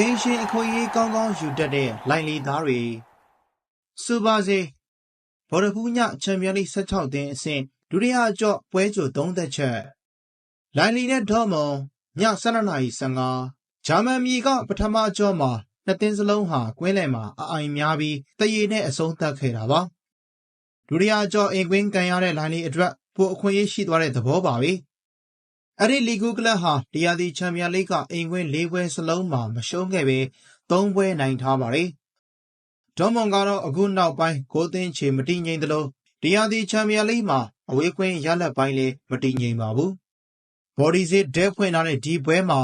အင်းရှင်အခွင့်အရေးကောင်းကောင်းယူတတ်တဲ့လိုင်လီသားတွေစူပါစေဘော်ဒဖူးညချန်ပီယံလိ16တင်းအဆင့်ဒုတိယအကျော့ပွဲကြို3သက်ချက်လိုင်လီနဲ့ဒေါ်မွန်ည12:15ဂျာမန်မြေကပထမအကျော့မှာနှစ်သင်းစလုံးဟာကွင်းလယ်မှာအအိုင်များပြီးတရေနဲ့အဆုံးသတ်ခဲ့တာပါဒုတိယအကျော့အင်ကွင်းကန်ရတဲ့လိုင်လီအတွက်ပိုအခွင့်အရေးရှိသွားတဲ့သဘောပါပဲ အဲ့ဒီလီဂူကလပ်ဟာတရားဒီချန်ပီယံလိကအင်ကွင်း၄ပွဲစလုံးမှာမရှုံးခဲ့ပဲ၃ပွဲနိုင်ထားပါတယ်။ဒေါ်မွန်ကတော့အခုနောက်ပိုင်းဂိုးသွင်းချေမတည်ငြိမ်သလိုတရားဒီချန်ပီယံလိမှာအဝေးကွင်းရလဒ်ပိုင်းလည်းမတည်ငြိမ်ပါဘူး။ဘော်ဒီစစ်ဒဲဖွင့်ထားတဲ့ဒီပွဲမှာ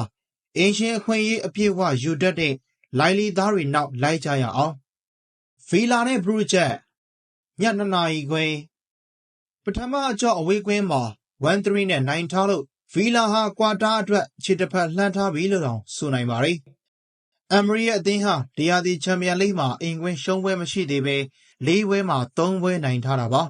အင်ရှင်အခွင့်အရေးအပြည့်အဝယူတတ်တဲ့လိုင်လီသားတွေနောက်လိုက်ကြရအောင်။ဗီလာနဲ့ဘရူချက်ည2နာရီခွဲပထမအကျော့အဝေးကွင်းမှာ1-3နဲ့နိုင်ထားလို့ ဗီလာဟာ ကွာတာအတွက် ခြေတစ်ဖက်လှမ်းထားပြီလို့တောင် ဆိုနိုင်ပါတယ်။အမ်မရီရဲ့အသင်းဟာတရားဒီချန်ပီယံလိမှာအင်ကွင်းရှုံးပွဲမရှိသေးပဲ၄ဝဲမှာ၃ဝဲနိုင်ထားတာပါ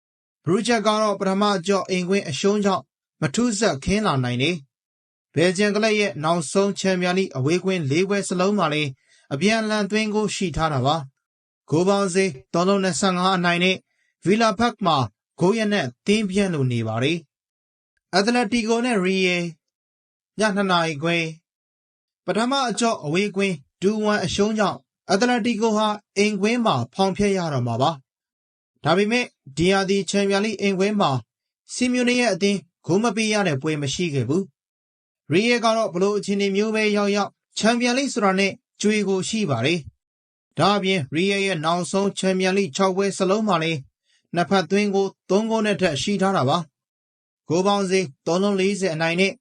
။ဘရူချက်ကတော့ ပထမအကျော့အင်ကွင်းအရှုံးကြောင့် မထူးဆက်ခင်းလာနိုင်တယ်။ဘယ်ဂျန်ကလပ်ရဲ့ နောက်ဆုံး ချန်ပီယံလိအဝေးကွင်း၄ဝဲစလုံးမှာလည်း အပြန်အလှန် သွင်းကိုရှိထားတာပါ။ဂိုးပေါင်းစေ325အနိုင်နဲ့ ဗီလာဖက်မှာ ဂိုးရနဲ့တင်းပြန့်လို့နေပါတယ်။ အက်တလက်တီကိုနဲ့ရီယယ်ည2နာရီခွဲပထမအကျော့အဝေးကွင်းဒူဝမ်အရှုံးကြောင့်အက်တလက်တီကိုဟာအင်ကွင်းမှာဖောင်ဖျက်ရတော့မှာပါဒါပေမဲ့ဒီယာဒီချန်ပီယံလိအင်ကွင်းမှာစီမြူနီရဲ့အသင်းဂိုးမပေးရတဲ့ပွဲမရှိခဲ့ဘူးရီယယ်ကတော့ဘလို့အခြေအနေမျိုးပဲရောက်ရောက်ချန်ပီယံလိဆိုတာနဲ့ကြွေကိုရှိပါတယ်ဒါအပြင်ရီယယ်ရဲ့နောက်ဆုံးချန်ပီယံလိ6ပွဲစလုံးမှာလည်းနှစ်ဖက်သွင်းကို3ဂိုးနဲ့ထက်ရှိထားတာပါ ဂိုးပေါင်းစေ340အနိုင်နဲ့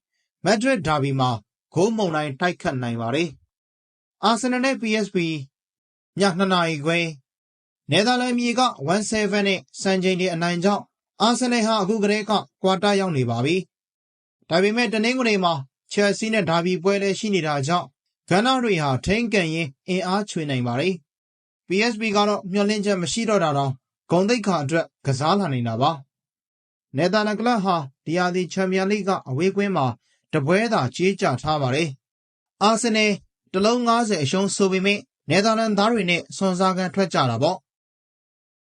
မက်ဒရစ်ဒါဘီမှာဂိုးမုံတိုင်းတိုက်ခတ်နိုင်ပါတယ်။အာဆင်နယ်နဲ့ PSV ည2နာရီခွဲနယ်သာလန်မြေက17နဲ့စံချိန်တွေအနိုင်ကြောင့်အာဆင်နယ်ဟာအခုကတည်းကကွာတာရောက်နေပါပြီ။ဒါပေမဲ့တနင်္ဂနွေမှာချယ်ဆီနဲ့ဒါဘီပွဲလည်းရှိနေတာကြောင့်ဂန်နာတွေဟာထိန်းကန်ရင်အင်အားချွေနိုင်ပါတယ်။ PSV ကတော့မျှော်လင့်ချက်မရှိတော့တာတောင်ဂုံတိတ်ခါအတွက်ကစားလာနေတာပါ။ နယ်သာလန်ကလပ်ဟာဒီယာဒီချန်ပီယံလိကအဝေးကွင်းမှာတပွဲသာကြေးကြထားပါတယ်။အာဆင်နယ်တလုံး90အရှုံးဆိုပေမဲ့နယ်သာလန်သားတွေနဲ့ဆွန်စားကန်ထွက်ကြတာပေါ့